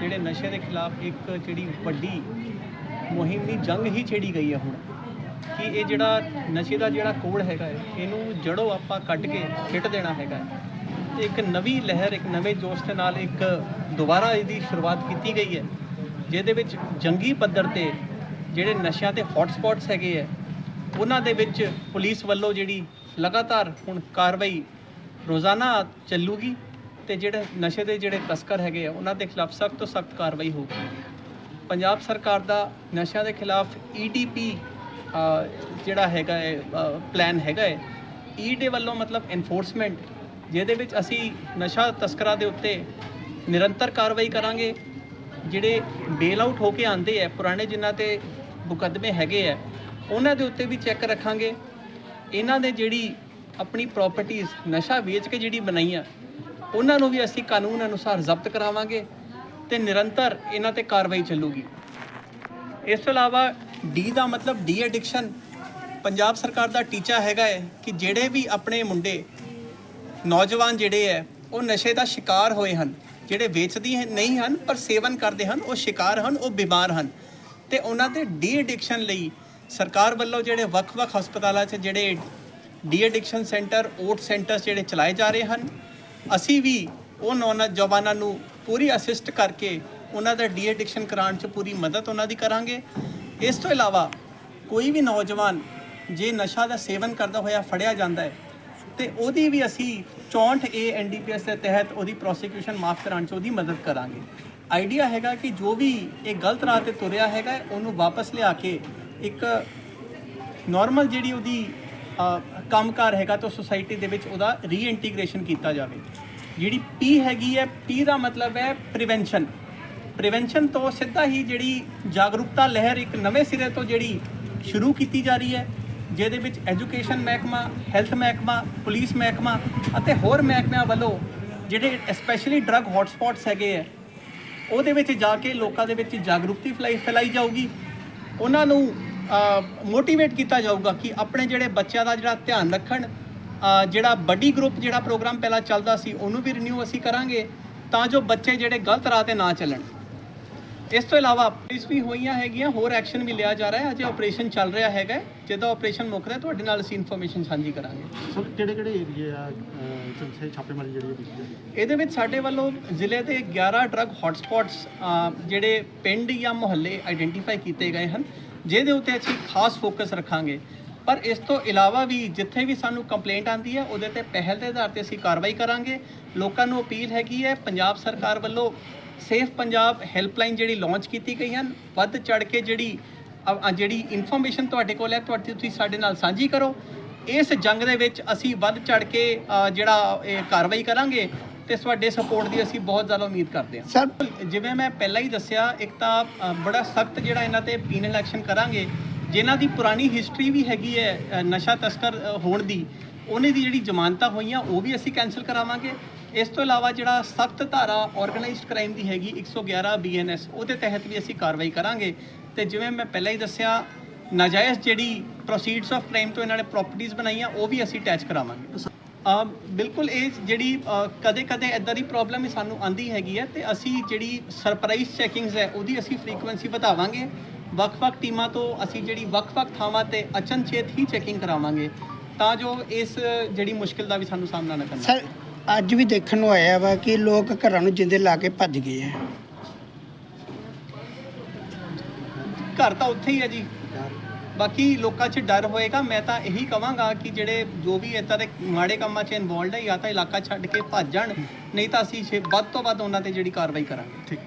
ਜਿਹੜੇ ਨਸ਼ੇ ਦੇ ਖਿਲਾਫ ਇੱਕ ਜਿਹੜੀ ਵੱਡੀ ਮੁਹਿੰਮ ਦੀ ਜੰਗ ਹੀ ਛੇੜੀ ਗਈ ਹੈ ਹੁਣ। ਕਿ ਇਹ ਜਿਹੜਾ ਨਸ਼ੇ ਦਾ ਜਿਹੜਾ ਕੋੜ ਹੈਗਾ ਹੈ, ਇਹਨੂੰ ਜੜੋਂ ਆਪਾਂ ਕੱਢ ਕੇ ਛਿੱਟ ਦੇਣਾ ਹੈਗਾ ਹੈ। ਤੇ ਇੱਕ ਨਵੀਂ ਲਹਿਰ, ਇੱਕ ਨਵੇਂ ਜੋਸ਼ ਦੇ ਨਾਲ ਇੱਕ ਦੁਬਾਰਾ ਇਹਦੀ ਸ਼ੁਰੂਆਤ ਕੀਤੀ ਗਈ ਹੈ, ਜਿਹਦੇ ਵਿੱਚ ਜੰਗੀ ਪੱਧਰ ਤੇ ਜਿਹੜੇ ਨਸ਼ਿਆਂ ਤੇ ਹੌਟ ਸਪੌਟਸ ਹੈਗੇ ਹੈ, ਉਹਨਾਂ ਦੇ ਵਿੱਚ ਪੁਲਿਸ ਵੱਲੋਂ ਜਿਹੜੀ ਲਗਾਤਾਰ ਹੁਣ ਕਾਰਵਾਈ ਰੋਜ਼ਾਨਾ ਚੱਲੂਗੀ। ਤੇ ਜਿਹੜੇ ਨਸ਼ੇ ਦੇ ਜਿਹੜੇ ਤਸਕਰ ਹੈਗੇ ਆ, ਉਹਨਾਂ ਦੇ ਖਿਲਾਫ ਸਖਤ ਤੋਂ ਸਖਤ ਕਾਰਵਾਈ ਹੋਊਗੀ। ਪੰਜਾਬ ਸਰਕਾਰ ਦਾ ਨਸ਼ਿਆਂ ਦੇ ਖਿਲਾਫ ਈਡੀਪੀ ਜਿਹੜਾ ਹੈਗਾ ਹੈ ਪਲਾਨ ਹੈਗਾ ਹੈ ਈਡੇ ਵੱਲੋਂ ਮਤਲਬ ਐਨਫੋਰਸਮੈਂਟ ਜਿਹਦੇ ਵਿੱਚ ਅਸੀਂ ਨਸ਼ਾ ਤਸਕਰਾਂ ਦੇ ਉੱਤੇ ਨਿਰੰਤਰ ਕਾਰਵਾਈ ਕਰਾਂਗੇ। ਜਿਹੜੇ ਬੇਲ ਆਊਟ ਹੋ ਕੇ ਆਂਦੇ ਆ, ਪੁਰਾਣੇ ਜਿਨ੍ਹਾਂ ਤੇ ਮੁਕੱਦਮੇ ਹੈਗੇ ਆ, ਉਹਨਾਂ ਦੇ ਉੱਤੇ ਵੀ ਚੈੱਕ ਰੱਖਾਂਗੇ। ਇਹਨਾਂ ਨੇ ਜਿਹੜੀ ਆਪਣੀ ਪ੍ਰਾਪਰਟੀਆਂ ਨਸ਼ਾ ਵੇਚ ਕੇ ਜਿਹੜੀ ਬਣਾਈਆਂ ਉਹਨਾਂ ਨੂੰ ਵੀ ਅਸੀਂ ਕਾਨੂੰਨ ਅਨੁਸਾਰ ਜ਼ਬਤ ਕਰਾਵਾਂਗੇ ਤੇ ਨਿਰੰਤਰ ਇਹਨਾਂ ਤੇ ਕਾਰਵਾਈ ਚੱਲੂਗੀ। ਇਸ ਤੋਂ ਇਲਾਵਾ ਡੀ ਦਾ ਮਤਲਬ ਡੀ ਐਡਿਕਸ਼ਨ ਪੰਜਾਬ ਸਰਕਾਰ ਦਾ ਟੀਚਾ ਹੈਗਾ ਹੈ ਕਿ ਜਿਹੜੇ ਵੀ ਆਪਣੇ ਮੁੰਡੇ, ਨੌਜਵਾਨ ਜਿਹੜੇ ਹੈ, ਉਹ ਨਸ਼ੇ ਦਾ ਸ਼ਿਕਾਰ ਹੋਏ ਹਨ। ਜਿਹੜੇ ਵੇਚਦੀ ਨਹੀਂ ਹਨ, ਪਰ ਸੇਵਨ ਕਰਦੇ ਹਨ, ਉਹ ਸ਼ਿਕਾਰ ਹਨ, ਉਹ ਬਿਮਾਰ ਹਨ। ਤੇ ਉਹਨਾਂ ਤੇ ਡੀ ਐਡਿਕਸ਼ਨ ਲਈ ਸਰਕਾਰ ਵੱਲੋਂ ਜਿਹੜੇ ਵੱਖ-ਵੱਖ ਹਸਪਤਾਲਾਂ 'ਚ ਜਿਹੜੇ de addiction centre OAT centres ਜਿਹੜੇ ਚਲਾਏ ਜਾ ਰਹੇ ਹਨ ਅਸੀਂ ਵੀ ਉਹ ਨੌਜਵਾਨਾਂ ਨੂੰ ਪੂਰੀ ਅਸਿਸਟ ਕਰਕੇ ਉਹਨਾਂ ਦਾ ਡੀ ਐਡਿਕਸ਼ਨ ਕਰਾਉਣ 'ਚ ਪੂਰੀ ਮਦਦ ਉਹਨਾਂ ਦੀ ਕਰਾਂਗੇ। ਇਸ ਤੋਂ ਇਲਾਵਾ ਕੋਈ ਵੀ ਨੌਜਵਾਨ ਜੇ ਨਸ਼ਾ ਦਾ ਸੇਵਨ ਕਰਦਾ ਹੋਇਆ ਫੜਿਆ ਜਾਂਦਾ ਹੈ, ਤੇ ਉਹਦੀ ਵੀ ਅਸੀਂ 64 ਏ ਐਨਡੀਪੀਐਸ ਦੇ ਤਹਿਤ ਉਹਦੀ ਪ੍ਰੋਸੀਕਿਊਸ਼ਨ ਮਾਫ ਕਰਾਉਣ 'ਚ ਉਹਦੀ ਮਦਦ ਕਰਾਂਗੇ। ਆਈਡੀਆ ਹੈਗਾ ਕਿ ਜੋ ਵੀ ਇਹ ਗਲਤ ਰਾਹ ਤੇ ਤੁਰਿਆ ਹੈਗਾ, ਉਹਨੂੰ ਵਾਪਸ ਲਿਆ ਕੇ ਇੱਕ ਨਾਰਮਲ ਜਿਹੜੀ ਉਹਦੀ ਕੰਮਕਾਰ ਹੈਗਾ ਤਾਂ ਸੋਸਾਇਟੀ ਦੇ ਵਿੱਚ ਉਹਦਾ ਰੀਇੰਟੀਗ੍ਰੇਸ਼ਨ ਕੀਤਾ ਜਾਵੇ। ਜਿਹੜੀ ਪੀ ਹੈਗੀ ਹੈ ਪੀ ਦਾ ਮਤਲਬ ਹੈ ਪ੍ਰੀਵੈਂਸ਼ਨ ਪ੍ਰੀਵੈਂਸ਼ਨ ਤੋਂ ਸਿੱਧਾ ਹੀ ਜਿਹੜੀ ਜਾਗਰੂਕਤਾ ਲਹਿਰ ਇੱਕ ਨਵੇਂ ਸਿਰੇ ਤੋਂ ਜਿਹੜੀ ਸ਼ੁਰੂ ਕੀਤੀ ਜਾ ਰਹੀ ਹੈ, ਜਿਹਦੇ ਵਿੱਚ ਐਜੂਕੇਸ਼ਨ ਮਹਿਕਮਾ ਹੈਲਥ ਮਹਿਕਮਾ ਪੁਲਿਸ ਮਹਿਕਮਾ ਅਤੇ ਹੋਰ ਮਹਿਕਮਿਆਂ ਵੱਲੋਂ ਜਿਹੜੇ ਸਪੈਸ਼ਲੀ ਡਰੱਗ ਹੌਟਸਪੌਟਸ ਹੈਗੇ ਹੈ, ਉਹਦੇ ਵਿੱਚ ਜਾ ਕੇ ਲੋਕਾਂ ਦੇ ਵਿੱਚ ਜਾਗਰੂਕਤੀ ਫੈਲਾਈ ਫੈਲਾਈ ਜਾਊਗੀ। ਉਹਨਾਂ ਨੂੰ ਮੋਟੀਵੇਟ ਕੀਤਾ ਜਾਊਗਾ ਕਿ ਆਪਣੇ ਜਿਹੜੇ ਬੱਚਿਆਂ ਦਾ ਜਿਹੜਾ ਧਿਆਨ ਰੱਖਣ ਜਿਹੜਾ ਬੱਡੀ ਗਰੁੱਪ ਜਿਹੜਾ ਪ੍ਰੋਗਰਾਮ ਪਹਿਲਾਂ ਚੱਲਦਾ ਸੀ ਉਹਨੂੰ ਵੀ ਰਿਨਿਊ ਅਸੀਂ ਕਰਾਂਗੇ ਤਾਂ ਜੋ ਬੱਚੇ ਜਿਹੜੇ ਗਲਤ ਰਾਹ ਤੇ ਨਾ ਚੱਲਣ। ਇਸ ਤੋਂ ਇਲਾਵਾ ਪੁਲਿਸ ਵੀ ਹੋਈਆਂ ਹੈਗੀਆਂ ਹੋਰ ਐਕਸ਼ਨ ਵੀ ਲਿਆ ਜਾ ਰਿਹਾ ਹੈ। ਅਜੇ ਆਪਰੇਸ਼ਨ ਚੱਲ ਰਿਹਾ ਹੈਗਾ ਜਦੋਂ ਆਪਰੇਸ਼ਨ ਮੁੱਕ ਰਿਹਾ ਤੁਹਾਡੇ ਨਾਲ ਅਸੀਂ ਇਨਫੋਰਮੇਸ਼ਨ ਸਾਂਝੀ ਕਰਾਂਗੇ। ਸਰ ਕਿਹੜੇ ਕਿਹੜੇ ਏਰੀਏ ਆ ਚੰਸੇ ਛਾਪੇਮਾਰੀ ਜਿਹੜੀ ਹੈ ਇਹਦੇ ਵਿੱਚ ਸਾਡੇ ਵੱਲੋਂ ਜ਼ਿਲ੍ਹੇ ਦੇ 11 ਡਰੱਗ ਹੌਟਸਪੌਟਸ ਜਿਹੜੇ ਪਿੰਡ ਜਾਂ ਮੁਹੱਲੇ ਆਈਡੈਂਟੀਫਾਈ ਕੀਤੇ ਗਏ ਹਨ। ਜਿਹਦੇ ਉੱਤੇ ਅਸੀਂ ਖਾਸ ਫੋਕਸ ਰੱਖਾਂਗੇ। ਪਰ ਇਸ ਤੋਂ ਇਲਾਵਾ ਵੀ ਜਿੱਥੇ ਵੀ ਸਾਨੂੰ ਕੰਪਲੇਂਟ ਆਂਦੀ ਹੈ, ਉਹਦੇ ਤੇ ਪਹਿਲ ਦੇ ਆਧਾਰ ਤੇ ਅਸੀਂ ਕਾਰਵਾਈ ਕਰਾਂਗੇ। ਲੋਕਾਂ ਨੂੰ ਅਪੀਲ ਹੈਗੀ ਹੈ, ਪੰਜਾਬ ਸਰਕਾਰ ਵੱਲੋਂ ਸੇਫ ਪੰਜਾਬ ਹੈਲਪਲਾਈਨ ਜਿਹੜੀ ਲਾਂਚ ਕੀਤੀ ਗਈ ਹਨ, ਵੱਧ ਚੜ ਕੇ ਜਿਹੜੀ ਜਿਹੜੀ ਇਨਫੋਰਮੇਸ਼ਨ ਤੁਹਾਡੇ ਕੋਲ ਹੈ, ਤੁਹਾਡੀ ਤੁਸੀਂ ਸਾਡੇ ਨਾਲ ਸਾਂਝੀ ਕਰੋ। ਇਸ ਜੰਗ ਦੇ ਵਿੱਚ ਅਸੀਂ ਵੱਧ ਚੜ ਕੇ ਜਿਹੜਾ ਇਹ ਕਾਰਵਾਈ ਕਰਾਂਗੇ ਤੇ ਤੁਹਾਡੇ ਸਪੋਰਟ ਦੀ ਅਸੀਂ ਬਹੁਤ ਜ਼ਿਆਦਾ ਉਮੀਦ ਕਰਦੇ ਹਾਂ। ਸਰ ਜਿਵੇਂ ਮੈਂ ਪਹਿਲਾਂ ਹੀ ਦੱਸਿਆ ਇੱਕ ਤਾਂ ਅ, ਬੜਾ ਸਖਤ ਜਿਹੜਾ ਇਹਨਾਂ ਤੇ ਪੀਨਲ ਐਕਸ਼ਨ ਕਰਾਂਗੇ ਜਿਨ੍ਹਾਂ ਦੀ ਪੁਰਾਣੀ ਹਿਸਟਰੀ ਵੀ ਹੈਗੀ ਹੈ ਅ, ਨਸ਼ਾ ਤਸਕਰ ਅ, ਹੋਣ ਦੀ ਉਹਨੇ ਦੀ ਜਿਹੜੀ ਜ਼ਮਾਨਤਾਂ ਹੋਈਆਂ ਉਹ ਵੀ ਅਸੀਂ ਕੈਨਸਲ ਕਰਾਵਾਂਗੇ। ਇਸ ਤੋਂ ਇਲਾਵਾ ਜਿਹੜਾ ਸਖਤ ਧਾਰਾ ਆਰਗੇਨਾਈਜ਼ਡ ਕ੍ਰਾਈਮ ਦੀ ਹੈਗੀ 111 ਬੀਐਨਐਸ ਉਹਦੇ ਤਹਿਤ ਵੀ ਅਸੀਂ ਕਾਰਵਾਈ ਕਰਾਂਗੇ। ਤੇ ਜਿਵੇਂ ਮੈਂ ਪਹਿਲਾਂ ਹੀ ਦੱਸਿਆ ਨਾਜਾਇਜ਼ ਜਿਹੜੀ ਪ੍ਰੋਸੀਡਸ ਆਫ ਕ੍ਰਾਈਮ ਤੋਂ ਇਹਨਾਂ ਨੇ ਪ੍ਰਾਪਰਟੀਆਂ ਬਣਾਈਆਂ ਉਹ ਵੀ ਅਸੀਂ ਅਟੈਚ ਕਰਾਵਾਂਗੇ। ਬਿਲਕੁਲ ਇਹ ਜਿਹੜੀ ਕਦੇ ਕਦੇ ਇਦਾਂ ਦੀ ਪ੍ਰੋਬਲਮ ਹੀ ਸਾਨੂੰ ਆਂਦੀ ਹੈਗੀ ਹੈ ਤੇ ਅਸੀਂ ਜਿਹੜੀ ਸਰਪ੍ਰਾਈਜ਼ ਚੈਕਿੰਗਸ ਹੈ ਉਹਦੀ ਅਸੀਂ ਫ੍ਰੀਕੁਐਂਸੀ ਵਧਾਵਾਂਗੇ। ਵੱਖ-ਵੱਖ ਟੀਮਾਂ ਤੋਂ ਅਸੀਂ ਜਿਹੜੀ ਵੱਖ-ਵੱਖ ਥਾਵਾਂ ਤੇ ਅਚਨਚੇਤ ਹੀ ਚੈਕਿੰਗ ਕਰਾਵਾਂਗੇ। ਤਾਂ ਜੋ ਇਸ ਜਿਹੜੀ ਮੁਸ਼ਕਿਲ ਦਾ ਵੀ ਸਾਨੂੰ ਸਾਹਮਣਾ ਨਾ ਕਰਨਾ ਸਰ ਅੱਜ ਵੀ ਦੇਖਣ ਨੂੰ ਆਇਆ ਵਾ ਕਿ ਲੋਕ ਘਰਾਂ ਨੂੰ ਜਿੰਦੇ ਲਾ ਕੇ ਭੱਜ ਗਏ ਆ ਘਰ ਤਾਂ ਉੱਥੇ ਹੀ ਹੈ ਜੀ। ਬਾਕੀ ਲੋਕਾਂ 'ਚ ਡਰ ਹੋਏਗਾ, ਮੈਂ ਤਾਂ ਇਹੀ ਕਵਾਂਗਾ ਕਿ ਜਿਹੜੇ ਜੋ ਵੀ ਇਦਾਂ ਦੇ ਮਾੜੇ ਕੰਮਾਂ 'ਚ ਇਨਵੋਲਡ ਹੈ ਜਾਂ ਤਾਂ ਇਲਾਕਾ ਛੱਡ ਕੇ ਭੱਜ ਜਾਣ, ਨਹੀਂ ਤਾਂ ਅਸੀਂ ਛੇ- ਵੱਧ ਤੋਂ ਵੱਧ ਉਹਨਾਂ ਤੇ ਜਿਹੜੀ ਕਾਰਵਾਈ ਕਰਾਂਗੇ। ਠੀਕ।